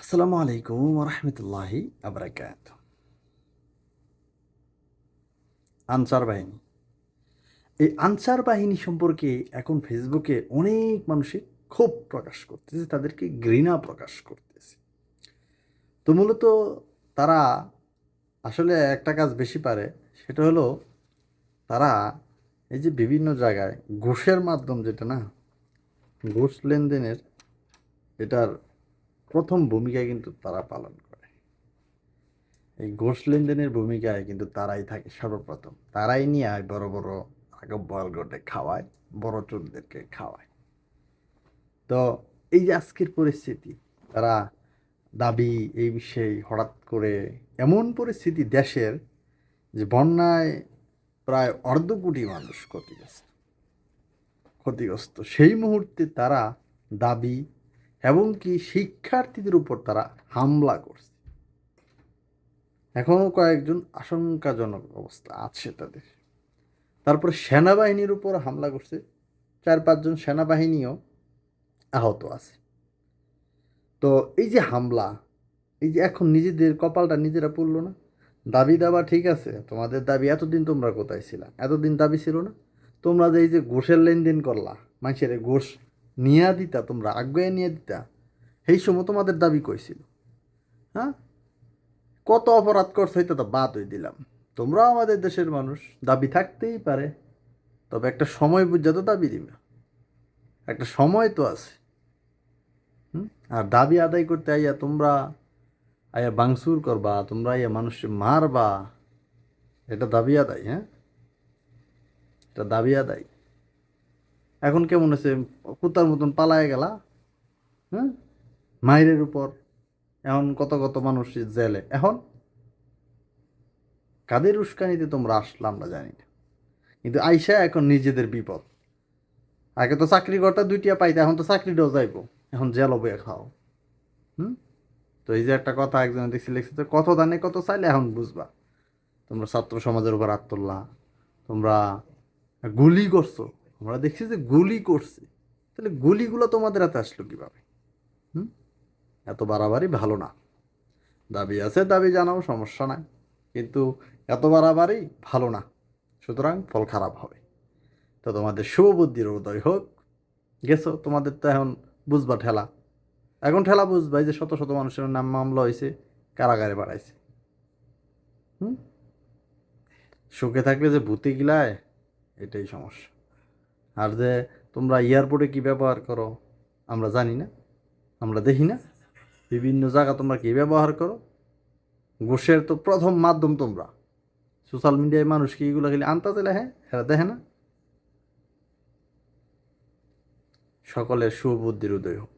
আসসালামু আলাইকুম রহমতুল্লাহি আবরাকাত আনসার বাহিনী। এই আনসার বাহিনী সম্পর্কে এখন ফেসবুকে অনেক মানুষই ক্ষোভ প্রকাশ করতেছে, তাদেরকে ঘৃণা প্রকাশ করতেছে। তো মূলত তারা আসলে একটা কাজ বেশি পারে, সেটা হলো তারা এই যে বিভিন্ন জায়গায় ঘুষের মাধ্যম যেটা না, ঘুষ লেনদেনের এটার প্রথম ভূমিকা কিন্তু তারা পালন করে। এই ঘোষ লেনদেনের ভূমিকায় কিন্তু তারাই থাকে সর্বপ্রথম। তারাই নিয়ে আয় বড় বড় আগব বলগটে খাওয়ায়, বড় চোরদেরকে খাওয়ায়। তো এই যে আজকের পরিস্থিতি, তারা দাবি এই বিষয়ে হঠাৎ করে এমন পরিস্থিতি দেশের যে বন্যায় প্রায় অর্ধ কোটি মানুষ ক্ষতিগ্রস্ত। ক্ষতিগ্রস্ত। সেই মুহূর্তে তারা দাবি এবং কি শিক্ষার্থীদের উপর তারা হামলা করছে। এখনও কয়েকজন আশঙ্কাজনক অবস্থা আছে তাদের। তারপর সেনাবাহিনীর উপর হামলা করছে। চার, পাঁচজন সেনাবাহিনীও আহত আছে। তো এই যে হামলা, এই যে এখন নিজেদের কপালটা নিজেরা পড়ল না। দাবি দাবা ঠিক আছে, তোমাদের দাবি এতদিন তোমরা কোথায় ছিলা? এতদিন দাবি ছিল না? তোমরা যে এই যে ঘোষের লেনদেন করলা, মানুষের ঘোষ নিয়ে দিতা, তোমরা আগ্রহে নিয়ে দিতা। সেই সময় তোমাদের দাবি কইছিল। হ্যাঁ? কত অপরাধ করছে এটা তো বাদ হয়ে দিলাম। তোমরাও আমাদের দেশের মানুষ, দাবি থাকতেই পারে। তবে একটা সময় বুঝা তো দাবি দিবে। একটা সময় তো আছে? আর দাবি আদায় করতে আইয়া তোমরা আইয়া বাংসুর করবা, তোমরা আইয়া মানুষকে মারবা, এটা দাবি আদায় হ্যাঁ? এটা দাবি আদায়। এখন কেমন আছে? কুতার মতন পালায় গেলা হ্যাঁ? মায়ের উপর। এখন কত কত মানুষ জেলে। এখন কাদের উস্কানিতে তোমরা আসলে আমরা জানি না। কিন্তু আইসা এখন নিজেদের বিপদ। আগে তো চাকরি করতে দুইটিয়া পাইতে, এখন তো চাকরিটাও যাইব। এখন জেল বয়ে খাও হুম? তো এই যে একটা কথা একজন দেখছি লিখছে যে, কত দানে কত চাইলে এখন বুঝবা। তোমরা ছাত্র সমাজের উপর হাত তুললা। তোমরা গুলি করছ। আমরা দেখছি যে গুলি করছে। তাহলে গুলিগুলো তোমাদের হাতে আসলো কীভাবে? হুম? এত বাড়াবাড়ি ভালো না। দাবি আছে, দাবি জানাও, সমস্যা নাই। কিন্তু এত বাড়াবাড়ি ভালো না। সুতরাং ফল খারাপ হবে। তো তোমাদের শুভ বুদ্ধির উদয় হোক। গেছো? তোমাদের তো এখন বুঝবা ঠেলা। এখন ঠেলা বুঝবা এই যে শত শত মানুষের নাম মামলা হয়েছে কারাগারে বাড়াইছে। হুম? সুখে থাকলে যে ভূতে গিলায়, এটাই সমস্যা। আর যে তোমরা এয়ারপোর্টে কি ব্যবহার করো, আমরা জানি না। আমরা দেখি না। বিভিন্ন জায়গা তোমরা কি ব্যবহার করো। ঘুষের তো প্রথম মাধ্যম তোমরা। সোশ্যাল মিডিয়ায় মানুষ কি এগুলো খালি আনতে চাইলে হ্যাঁ এরা দেখে না। সকলের সুবুদ্ধির উদয় হোক।